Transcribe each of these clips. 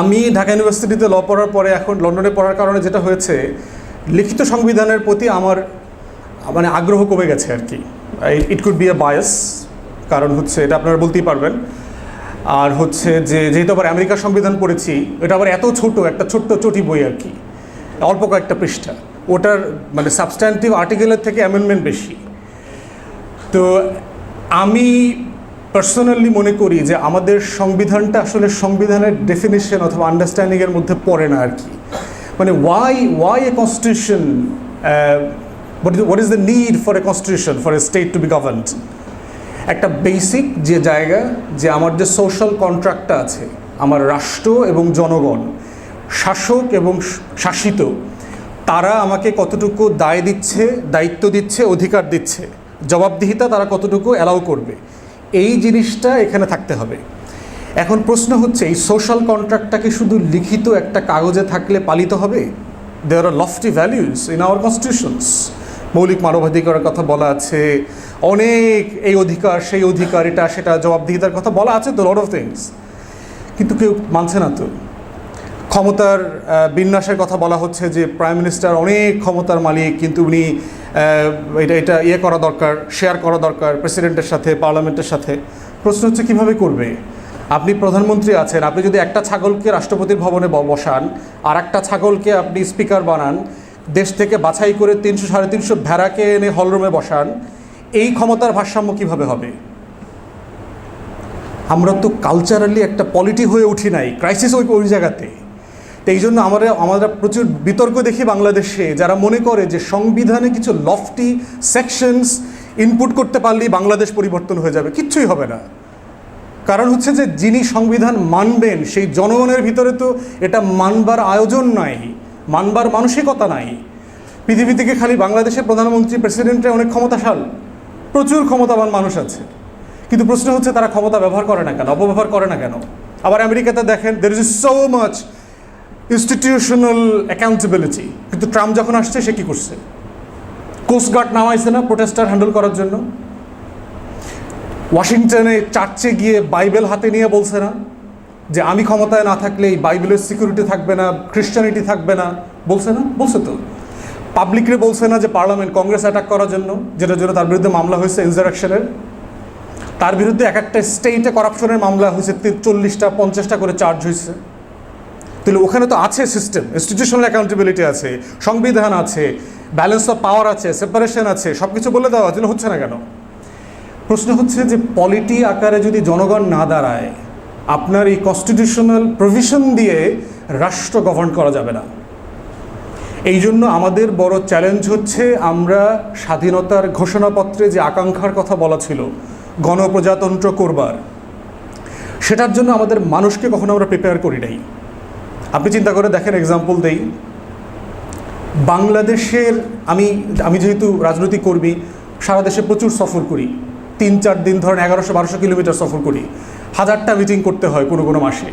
আমি ঢাকা ইউনিভার্সিটিতে ল পড়ার পরে এখন লন্ডনে পড়ার কারণে যেটা হয়েছে, লিখিত সংবিধানের প্রতি আমার মানে আগ্রহ কমে গেছে আর কি। It could be a bias কারণ হচ্ছে এটা আপনারা বলতেই পারবেন। আর হচ্ছে যে, যেহেতু আবার আমেরিকার সংবিধান পড়েছি, এটা আবার এত ছোট, একটা ছোট্ট চটি বই আর কি। অল্প কয়েকটা পৃষ্ঠা। ওটার মানে সাবস্ট্যান্টিভ আর্টিকেলের থেকে অ্যামেন্ডমেন্ট বেশি। তো আমি পার্সোনালি মনে করি যে আমাদের সংবিধানটা আসলে সংবিধানের ডেফিনেশন অথবা আন্ডারস্ট্যান্ডিংয়ের মধ্যে পড়ে না আর কি। মানে why why a constitution what is the need for a constitution for a state to be governed একটা বেসিক যে জায়গা, যে আমার যে সোশ্যাল কন্ট্রাক্টটা আছে, আমার রাষ্ট্র এবং জনগণ, শাসক এবং শাসিত, তারা আমাকে কতটুকু দায় দিচ্ছে, দায়িত্ব দিচ্ছে, অধিকার দিচ্ছে, জবাবদিহিতা তারা কতটুকু অ্যালাউ করবে? এই জিনিসটা এখানে থাকতে হবে। এখন প্রশ্ন হচ্ছে, এই সোশ্যাল কন্ট্রাক্টটাকে শুধু লিখিত একটা কাগজে থাকলে পালিত হবে? There are lofty values in our constitutions মৌলিক মানবাধিকারের কথা বলা আছে, অনেক এই অধিকার, সেই অধিকার, এটা, সেটা জবাবদিহিতার কথা বলা আছে তো লট অফ থিংস কিন্তু কেউ মানছে না তো। ক্ষমতার বিন্যাসের কথা বলা হচ্ছে যে প্রাইম মিনিস্টার অনেক ক্ষমতার মালিক, কিন্তু উনি এটা এটা ইয়ে করা দরকার শেয়ার করা দরকার প্রেসিডেন্টের সাথে পার্লামেন্টের সাথে। প্রশ্ন হচ্ছে, কীভাবে করবে? আপনি প্রধানমন্ত্রী আছেন, আপনি যদি একটা ছাগলকে রাষ্ট্রপতির ভবনে বসান আর একটা ছাগলকে আপনি স্পিকার বানান, দেশ থেকে বাছাই করে তিনশো, সাড়ে তিনশো ভেড়াকে এনে হলরুমে বসান, এই ক্ষমতার ভারসাম্য কীভাবে হবে? আমরা তো কালচারালি একটা পলিটি হয়ে উঠি নাই ক্রাইসিস ওই ওই জায়গাতে। তো এই জন্য আমরা আমরা প্রচুর বিতর্ক দেখি বাংলাদেশে, যারা মনে করে যে সংবিধানে কিছু লফটি সেকশনস ইনপুট করতে পারলেই বাংলাদেশ পরিবর্তন হয়ে যাবে, কিচ্ছুই হবে না। কারণ হচ্ছে যে যিনি সংবিধান মানবেন, সেই জনগণের ভিতরে তো এটা মানবার আয়োজন নাই, মানবার মানসিকতা নাই। পৃথিবী থেকে খালি বাংলাদেশের প্রধানমন্ত্রী, প্রেসিডেন্টের অনেক ক্ষমতাশাল, প্রচুর ক্ষমতাবান মানুষ আছে। কিন্তু প্রশ্ন হচ্ছে তারা ক্ষমতা ব্যবহার করে না কেন, অপব্যবহার করে না কেন? আবার আমেরিকাতে দেখেন there is so much institutional accountability. কিন্তু ট্রাম্প যখন আসছে, সে কী করছে? কোস্টগার্ড নামাইছে না প্রোটেস্টার হ্যান্ডেল করার জন্য? ওয়াশিংটনে চার্চে গিয়ে বাইবেল হাতে নিয়ে বলছে না? যে আমি ক্ষমতায় না থাকলে এই বাইবেলের সিকিউরিটি থাকবে না খ্রিস্টানিটি থাকবে না, বলছে না? বলছে তো। পাবলিকরে বলছে না যে পার্লামেন্ট, কংগ্রেস অ্যাটাক করার জন্য, যেটার জন্য তার বিরুদ্ধে মামলা হয়েছে ইনজারেকশনের তার বিরুদ্ধে এক একটা স্টেটে করাপশনের মামলা হয়েছে চল্লিশটা, পঞ্চাশটা করে চার্জ হয়েছে। তাহলে ওখানে তো আছে সিস্টেম ইনস্টিটিউশনাল অ্যাকাউন্টেবিলিটি আছে, সংবিধান আছে ব্যালেন্স অফ পাওয়ার আছে সেপারেশন আছে সব কিছু বলে দেওয়া তাহলে হচ্ছে না কেন? প্রশ্ন হচ্ছে যে পলিটি আকারে যদি জনগণ না দাঁড়ায়, আপনার এই কনস্টিটিউশনাল প্রভিশন দিয়ে রাষ্ট্র গভর্ন করা যাবে না। এই জন্য আমাদের বড় চ্যালেঞ্জ হচ্ছে আমরা স্বাধীনতার ঘোষণাপত্রে যে আকাঙ্ক্ষার কথা বলা ছিল, গণপ্রজাতন্ত্র করবার, সেটার জন্য আমাদের মানুষকে কখনো আমরা প্রিপেয়ার করি নাই। আপনি চিন্তা করে দেখেন এক্সাম্পল দেই। বাংলাদেশের, আমি আমি যেহেতু রাজনৈতিক কর্মী, সারা দেশে প্রচুর সফর করি। তিন, চার দিন ধরেন এগারোশো বারোশো কিলোমিটার সফর করি। হাজারটা মিটিং করতে হয় কোনো কোনো মাসে।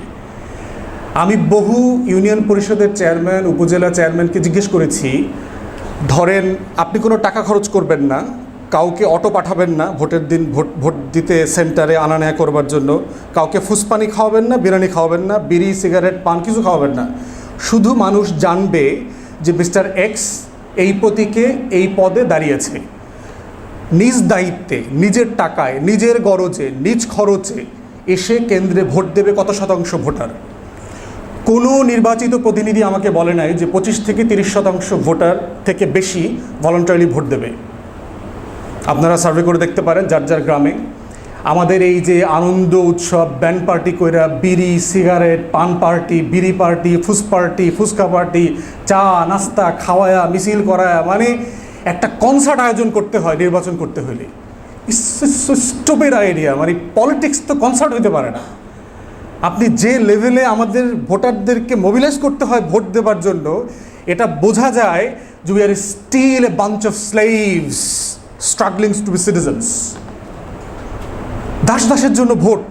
আমি বহু ইউনিয়ন পরিষদের চেয়ারম্যান, উপজেলা চেয়ারম্যানকে জিজ্ঞেস করেছি, ধরেন আপনি কোনো টাকা খরচ করবেন না কাউকে অটো পাঠাবেন না, ভোটের দিন ভোট ভোট দিতে সেন্টারে আনা নেয়া করবার জন্য। কাউকে ফুসপানি খাওয়াবেন না, বিরিয়ানি খাওয়াবেন না, বিড়ি, সিগারেট, পান কিছু খাওয়াবেন না। শুধু মানুষ জানবে যে মিস্টার এক্স এই প্রতীকে এই পদে দাঁড়িয়েছে নিজ দায়িত্বে, নিজের টাকায়, নিজের গরজে, নিজ খরচে এসে কেন্দ্রে ভোট দেবে কত শতাংশ ভোটার? কোনো নির্বাচিত প্রতিনিধি আমাকে বলে নাই যে পঁচিশ থেকে তিরিশ শতাংশ ভোটার থেকে বেশি ভলান্টারিলি ভোট দেবে। আপনারা সার্ভে করে দেখতে পারেন যার যার গ্রামে। আমাদের এই যে আনন্দ উৎসব, ব্যান্ড পার্টি কইরা বিড়ি, সিগারেট, পান পার্টি, বিড়ি পার্টি, ফুস পার্টি ফুচকা পার্টি, চা, নাস্তা খাওয়ায়া, মিছিল করায়া মানে একটা কনসার্ট আয়োজন করতে হয় নির্বাচন করতে হলে স্টপের আইডিয়া মানে পলিটিক্স তো কনসার্ট হইতে পারে না। আপনি যে লেভেলে আমাদের ভোটারদেরকে মোবিলাইজ করতে হয় ভোট দেবার জন্য, এটা বোঝা যায় যে we are still a bunch of slaves struggling to be citizens Das দাসের জন্য ভোট।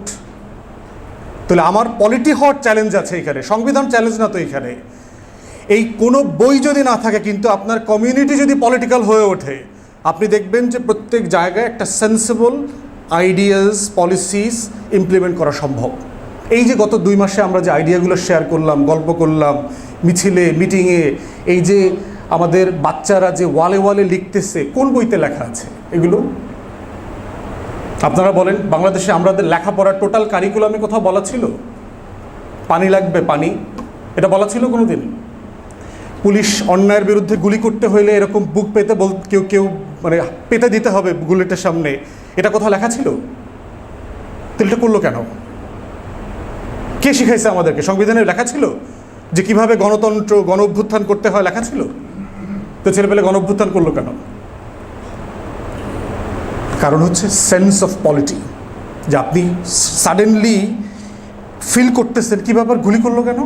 তাহলে আমার পলিটি হওয়ার চ্যালেঞ্জ আছে এখানে, সংবিধান চ্যালেঞ্জ না তো এখানে। এই কোনো বই যদি না থাকে কিন্তু আপনার কমিউনিটি যদি পলিটিক্যাল হয়ে ওঠে, আপনি দেখবেন যে প্রত্যেক জায়গায় একটা সেন্সিবল আইডিয়াস পলিসিস ইমপ্লিমেন্ট করা সম্ভব। এই যে গত দুই মাসে আমরা যে আইডিয়াগুলো শেয়ার করলাম, গল্প করলাম, মিছিলে মিটিংয়ে এই যে আমাদের বাচ্চারা যে ওয়ালে ওয়ালে লিখতেছে, কোন বইতে লেখা আছে? এগুলো? আপনারা বলেন, বাংলাদেশে আমাদের লেখাপড়ার টোটাল কারিকুলামে কোথাও বলা ছিল? পানি লাগবে, পানি। এটা বলা ছিল কোনো দিন পুলিশ অন্যায়ের বিরুদ্ধে গুলি করতে হইলে এরকম বুক পেতে বল, কেউ কেউ মানে পেতে দিতে হবে গুলিটার সামনে। এটা কোথাও লেখা ছিল? তাহলে এটা করল কেন? কে শিখাইছে আমাদেরকে? সংবিধানে লেখা ছিল যে কীভাবে গণতন্ত্র গণ অভ্যুত্থান করতে হয় লেখা ছিল? তো ছেলেপেলে গণ অভ্যুত্থান করল কেন? কারণ হচ্ছে সেন্স অফ পলিটি যে আপনি সাডেনলি ফিল করতেছেন, কী ব্যাপার, গুলি করল কেন?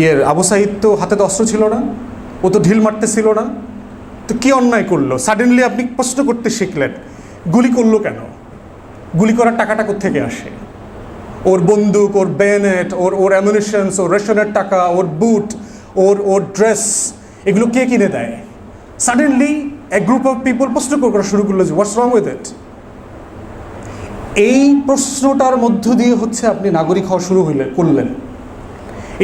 ইয়ের আবু সাহিদ তো হাতে অস্ত্র ছিল না, ও তো ঢিল মারতেছিল না, তো কি অন্যায় করল? সাডেনলি আপনি প্রশ্ন করতে শিখলেন, গুলি করল কেন? গুলি করার টাকাটা থেকে আসে? ওর বন্দুক, ওর বেনেট ওর ওর অ্যামিনিশনস ওর রেশনের টাকা, ওর বুট ওর ওর ড্রেস এগুলো কে কিনে দেয়? সাডেনলি এক গ্রুপ অফ পিপল প্রশ্ন করা শুরু করল যে হোয়াটস রং উইথ ইট এই প্রশ্নটার মধ্য দিয়ে হচ্ছে আপনি নাগরিক হওয়া শুরু হইলেন করলেন।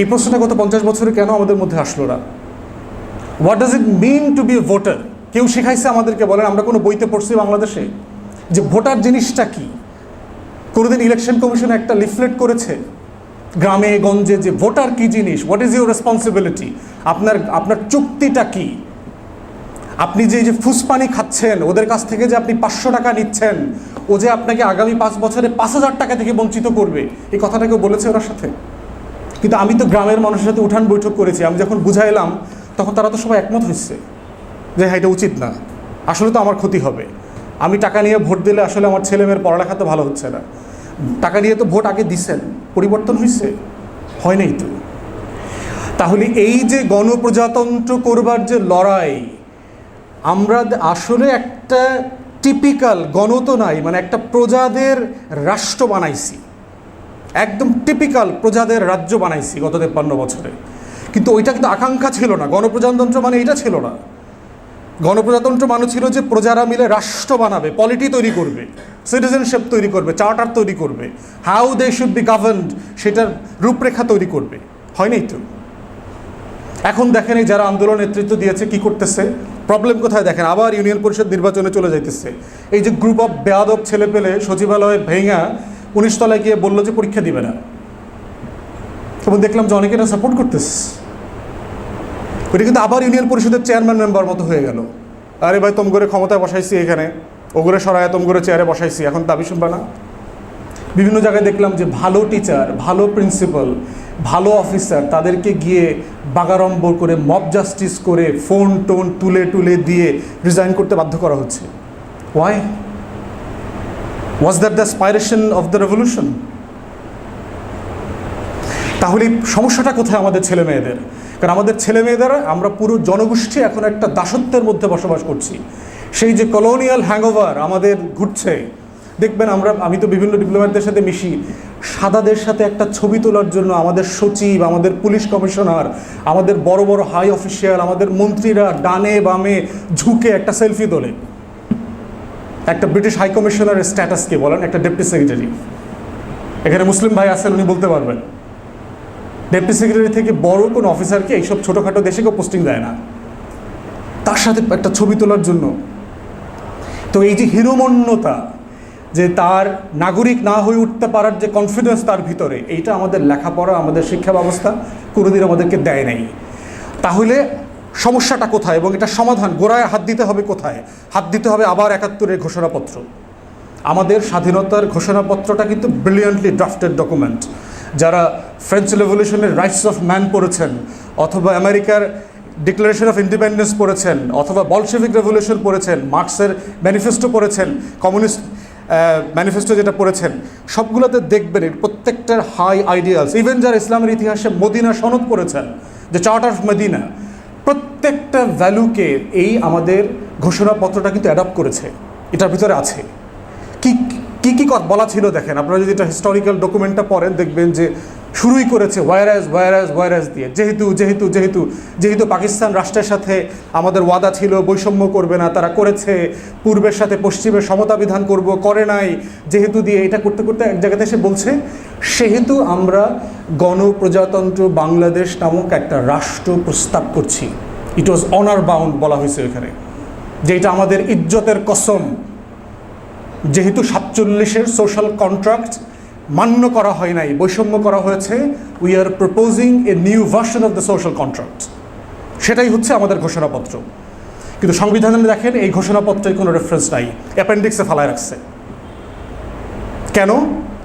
এই প্রশ্নটা গত পঞ্চাশ বছরে কেন আমাদের মধ্যে আসলো না? What does it mean to be voter কেউ শেখাইছে আমাদেরকে, বলেন, আমরা কোনো বইতে পড়ছি বাংলাদেশে যে ভোটার জিনিসটা কি? কোনোদিন ইলেকশন কমিশন একটা লিফলেট করেছে গ্রামে, গঞ্জে যে ভোটার কি জিনিস হোয়াট ইজ ইউর রেসপন্সিবিলিটি আপনার আপনার চুক্তিটা কি? আপনি যে যে ফুসপানি খাচ্ছেন, ওদের কাছ থেকে যে আপনি পাঁচশো টাকা নিচ্ছেন, ও যে আপনাকে আগামী পাঁচ বছরে পাঁচ হাজার টাকা থেকে বঞ্চিত করবে, এই কথাটা কেউ বলেছে ওনার সাথে? কিন্তু আমি তো গ্রামের মানুষের সাথে উঠান বৈঠক করেছি, আমি যখন বুঝাইলাম, তখন তারা তো সবাই একমত হয়েছে যে হ্যাঁ এটা উচিত না, আসলে তো আমার ক্ষতি হবে। আমি টাকা নিয়ে ভোট দিলে আসলে আমার ছেলে মেয়ের পড়ালেখা তো ভালো হচ্ছে না। টাকা নিয়ে তো ভোট আগে দিছেন, পরিবর্তন হয়েছে হয় নাই তো? তাহলে এই যে গণপ্রজাতন্ত্র করবার যে লড়াই, আমরা আসলে একটা টিপিক্যাল গণত নাই মানে একটা প্রজাদের রাষ্ট্র বানাইছি। একদম টিপিক্যাল প্রজাদের রাজ্য বানাইছি গত তেপ্পান্ন বছরে। কিন্তু ওইটা কিন্তু আকাঙ্ক্ষা ছিল না। গণপ্রজাতন্ত্র মানে এটা ছিল না। গণপ্রজাতন্ত্র মানে ছিল যে প্রজারা মিলে রাষ্ট্র বানাবে পলিটি তৈরি করবে। সিটিজেনশিপ তৈরি করবে চার্টার তৈরি করবে how they should be governed সেটার রূপরেখা তৈরি করবে হয়নি তো? এখন দেখেন এই যারা আন্দোলন নেতৃত্ব দিয়েছে কি করতেছে? প্রবলেম কোথায় দেখেন? আবার ইউনিয়ন পরিষদ নির্বাচনে চলে যাইতেছে। এই যে গ্রুপ অফ বেয়াদব ছেলে পেলে সচিবালয়ে ভেঙা উনিশ তলায় গিয়ে বলল যে পরীক্ষা দিবে না। এবং দেখলাম যে অনেকে এটা সাপোর্ট করতেছে। ওটা কিন্তু আবার ইউনিয়ন পরিষদের চেয়ারম্যান মেম্বার মতো হয়ে গেল। আরে ভাই, তোম করে ক্ষমতায় বসাইছি এখানে। ওগুলো সরায় তোম করে চেয়ারে বসাইছি, এখন দাবি শুনবে না? বিভিন্ন জায়গায় দেখলাম যে ভালো টিচার ভালো প্রিন্সিপাল ভালো অফিসার তাদেরকে গিয়ে বাগাড়ম্বর করে মব জাস্টিস করে ফোন টোন তুলে তুলে দিয়ে রিজাইন করতে বাধ্য করা হচ্ছে। Why was that the aspiration of the revolution তাহলে সমস্যাটা কোথায় আমাদের ছেলে মেয়েদের? কারণ আমাদের ছেলে মেয়েদের, আমরা পুরো জনগোষ্ঠী এখন একটা দাসত্বের মধ্যে বসবাস করছি। সেই যে কলোনিয়াল হ্যাংওভার আমাদের ঘুরছে, দেখবেন আমরা, আমি তো বিভিন্ন ডিপ্লোম্যাটদের সাথে মিশি, সাদাদের সাথে একটা ছবি তোলার জন্য আমাদের সচিব, আমাদের পুলিশ কমিশনার, আমাদের বড় বড় হাই অফিসিয়াল আমাদের মন্ত্রীরা ডানে বামে ঝুঁকে একটা সেলফি তোলে। একটা ব্রিটিশ হাই কমিশনারের স্ট্যাটাসকে বলেন, একটা ডেপুটি সেক্রেটারি এখানে মুসলিম ভাই আছেন, উনি বলতে পারবেন। ডেপুটি সেক্রেটারি থেকে বড় কোনো অফিসারকে এইসব ছোটোখাটো দেশে কেউ পোস্টিং দেয় না। তার সাথে একটা ছবি তোলার জন্য তো এই যে হিরোমন্যতা যে তার নাগরিক না হয়ে উঠতে পারার যে কনফিডেন্স তার ভিতরে, এইটা আমাদের লেখাপড়া, আমাদের শিক্ষা ব্যবস্থা কোনোদিন আমাদেরকে দেয় নাই। তাহলে সমস্যাটা কোথায় এবং এটা সমাধান? গোড়ায় হাত দিতে হবে কোথায়? হাত দিতে হবে আবার একাত্তরের ঘোষণাপত্র। আমাদের স্বাধীনতার ঘোষণাপত্রটা কিন্তু ব্রিলিয়ান্টলি ড্রাফটেড ডকুমেন্ট যারা ফ্রেঞ্চ রেভলিউশনের রাইটস অফ ম্যান পড়েছেন, অথবা আমেরিকার ডিক্লারেশন অফ ইন্ডিপেন্ডেন্স পড়েছেন অথবা বলশেভিক রেভলিউশন পড়েছেন মার্কসের ম্যানিফেস্টো পড়েছেন কমিউনিস্ট ম্যানিফেস্টো যেটা পড়েছেন, সবগুলোতে দেখবেন প্রত্যেকটার হাই আইডিয়ালস ইভেন যারা ইসলামের ইতিহাসে মদিনা সনদ পড়েছেন যে চার্ট অফ মদিনা প্রত্যেকটা ভ্যালুকে এই আমাদের ঘোষণাপত্রটা কিন্তু অ্যাডপ্ট করেছে, এটার ভিতরে আছে। কি কি কি কথা বলা ছিল দেখেন, আপনারা যদি এটা হিস্টোরিক্যাল ডকুমেন্টটা পড়েন, দেখবেন যে শুরুই করেছে ওয়ারাজ ওয়ারাজ ওয়ারাজ দিয়ে। যেহেতু যেহেতু যেহেতু যেহেতু পাকিস্তান রাষ্ট্রের সাথে আমাদের ওয়াদা ছিল, বৈষম্য করবে না, তারা করেছে। পূর্বের সাথে পশ্চিমের সমতা বিধান করব, করে নাই। যেহেতু দিয়ে এটা করতে করতে এক জায়গাতে এসে বলছে, সেহেতু আমরা গণপ্রজাতন্ত্র বাংলাদেশ নামক একটা রাষ্ট্র প্রস্তাব করছি। ইট ওয়াজ অনার বাউন্ড বলা হয়েছে এখানে, যে এটা আমাদের ইজ্জতের কসম। যেহেতু সাতচল্লিশের সোশ্যাল কন্ট্রাক্ট মান্য করা হয় নাই, বৈষম্য করা হয়েছে। We are proposing a new version of the social contract সেটাই হচ্ছে আমাদের ঘোষণাপত্র। কিন্তু সংবিধানে দেখেন, এই ঘোষণাপত্রের কোনো রেফারেন্স নাই। অ্যাপেন্ডিক্সে ফালায় রাখছে। কেন?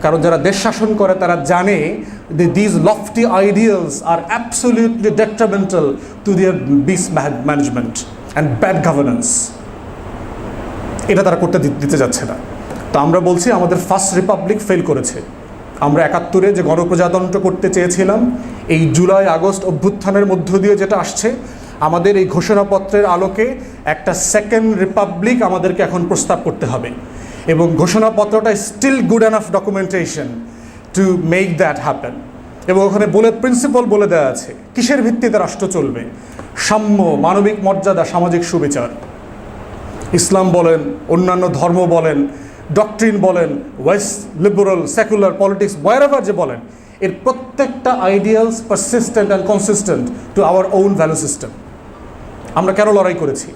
কারণ যারা দেশ শাসন করে, তারা জানে যে these lofty ideals are absolutely detrimental to their mismanagement and bad governance এটা তারা করতে দিতে যাচ্ছে না। তো আমরা বলছি আমাদের ফার্স্ট রিপাবলিক ফেল করেছে। আমরা একাত্তরে যে গণপ্রজাতন্ত্র করতে চেয়েছিলাম, এই জুলাই আগস্ট অভ্যুত্থানের মধ্য দিয়ে যেটা আসছে, আমাদের এই ঘোষণাপত্রের আলোকে একটা সেকেন্ড রিপাবলিক আমাদেরকে এখন প্রস্তাব করতে হবে। এবং ঘোষণাপত্রটা still good enough documentation to make that happen এবং ওখানে বলে প্রিন্সিপাল বলে দেওয়া আছে, কিসের ভিত্তিতে রাষ্ট্র চলবে? সাম্য, মানবিক মর্যাদা, সামাজিক সুবিচার। ইসলাম বলেন, অন্যান্য ধর্ম বলেন ডকট্রিন বলেন west liberal secular politics or যে বলেন, এর প্রত্যেকটা ideals persistent and consistent to our own value system আমরা কেন লড়াই করেছি?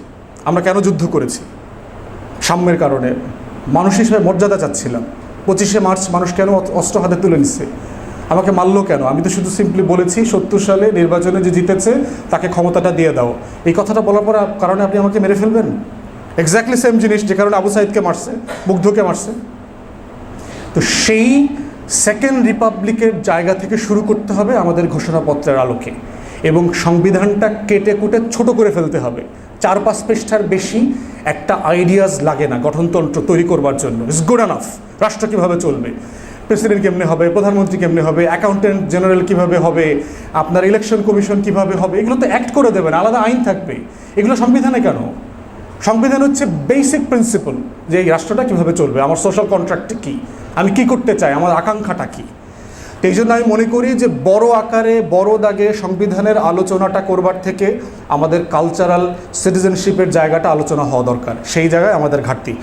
আমরা কেন যুদ্ধ করেছি? সাম্যের কারণে। মানুষ হিসেবে মর্যাদা চাচ্ছিলাম। পঁচিশে মার্চ মানুষ কেন অস্ত্র হাতে তুলে নিচ্ছে আমাকে মারলো কেন? আমি তো শুধু সিম্পলি বলেছি, সত্তর সালে নির্বাচনে যে জিতেছে, তাকে ক্ষমতাটা দিয়ে দাও। এই কথাটা বলার পর কারণে আপনি আমাকে মেরে ফেলবেন? এক্স্যাক্টলি সেম জিনিস, যে কারণে আবু সাইদকে মারছে, মুগ্ধকে মারছে। তো সেই সেকেন্ড রিপাবলিকের জায়গা থেকে শুরু করতে হবে আমাদের ঘোষণাপত্রের আলোকে। এবং সংবিধানটা কেটে কুটে ছোট করে ফেলতে হবে। চার পাঁচ পৃষ্ঠার বেশি একটা আইডিয়াস লাগে না, গঠনতন্ত্র তৈরি করবার জন্য। ইটস গুড আনাফ রাষ্ট্র কীভাবে চলবে? প্রেসিডেন্ট কেমনে হবে? প্রধানমন্ত্রী কেমনে হবে? অ্যাকাউন্টেন্ট জেনারেল কীভাবে হবে? আপনার ইলেকশন কমিশন কীভাবে হবে? এগুলো তো অ্যাক্ট করে দেবেন আলাদা আইন থাকবে। এগুলো সংবিধানে কেন? সংবিধান হচ্ছে বেসিক প্রিন্সিপল যে এই রাষ্ট্রটা কীভাবে চলবে, আমার সোশ্যাল কন্ট্রাক্টে কী, আমি কি করতে চাই, আমার আকাঙ্ক্ষাটা কী? তো এই জন্য আমি মনে করি যে বড় আকারে, বড় দাগে সংবিধানের আলোচনাটা করবার থেকে আমাদের কালচারাল সিটিজেনশিপের জায়গাটা আলোচনা হওয়া দরকার। সেই জায়গায় আমাদের ঘাটতি।